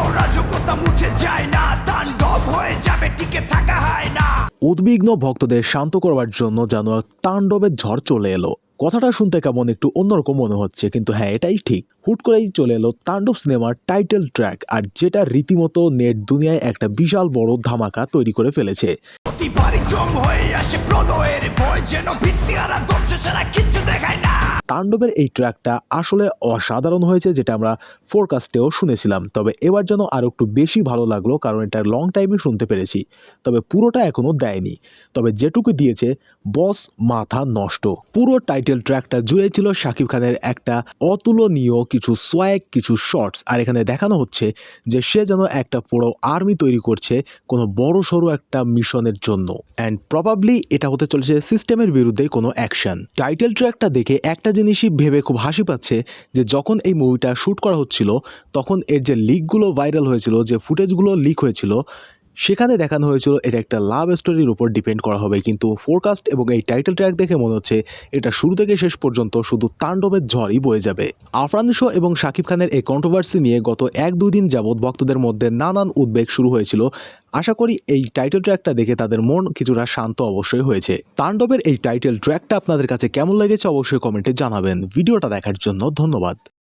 অরাজকতা মুছে যায় না তাণ্ডব হয়ে যাবে টিকে থাকা হয় না। উদ্বিগ্ন ভক্তদের শান্ত করবার জন্য যেন তাণ্ডবের ঝড় চলে এলো। কথাটা শুনতে কেমন একটু অন্যরকম মনে হচ্ছে কিন্তু হ্যাঁ এটাই ঠিক। হুট করেই চলে এলো তাণ্ডব সিনেমার টাইটেল ট্র্যাক আর যেটা রীতিমতো নেট দুনিয়ায় একটা বিশাল বড় ধামাকা তৈরি করে ফেলেছে। প্রতিবারই জম হয়ে আসে প্রলয়ের ভয় যেন ভিত্তি আর ধ্বংস ছাড়া তাণ্ডবের এই ট্র্যাকটা আসলে অসাধারণ হয়েছে, যেটা আমরা ফোরকাস্টেও শুনেছিলাম। তবে এবার যেন আরও একটু বেশি ভালো লাগল, কারণ এটা লং টাইমে শুনতে পেরেছি। তবে পুরোটা এখনও দেয়নি। তবে যেটুকু দিয়েছে, বস মাথা নষ্ট। পুরো টাইটেল ট্র্যাকটা জুড়ে ছিল শাকিব খানের একটা অতুলনীয় কিছু সোয়াগ কিছু শর্টস আর এখানে দেখানো হচ্ছে যে সে যেন একটা পুরো আর্মি তৈরি করছে কোনো বড় সড়ো একটা মিশনের জন্য। অ্যান্ড প্রবাবলি এটা হতে চলেছে সিস্টেমের বিরুদ্ধে কোনো অ্যাকশন টাইটেল ট্র্যাকটা দেখে একটা জিনিসই ভেবে খুব হাসি পাচ্ছে যে যখন এই মুভিটা শ্যুট করা হচ্ছিল, তখন এর যে লিকগুলো ভাইরাল হয়েছিল, যে ফুটেজগুলো লিক হয়েছিল, সেখানে দেখানো হয়েছিল এটা একটা লাভ স্টোরির উপর ডিপেন্ড করা হবে। কিন্তু ফোরকাস্ট এবং এই টাইটেল ট্র্যাক দেখে মনে হচ্ছে এটা শুরু থেকে শেষ পর্যন্ত শুধু তাণ্ডবের ঝড়ই বয়ে যাবে। আফরান শো এবং শাকিব খানের এই কন্ট্রোভার্সি নিয়ে গত এক দুই দিন যাবৎ ভক্তদের মধ্যে নানান উদ্বেগ শুরু হয়েছিল। আশা করি এই টাইটেল ট্র্যাকটা দেখে তাদের মন কিছুটা শান্ত অবশ্যই হয়েছে। তাণ্ডবের এই টাইটেল ট্র্যাকটা আপনাদের কাছে কেমন লেগেছে অবশ্যই কমেন্টে জানাবেন। ভিডিওটা দেখার জন্য ধন্যবাদ।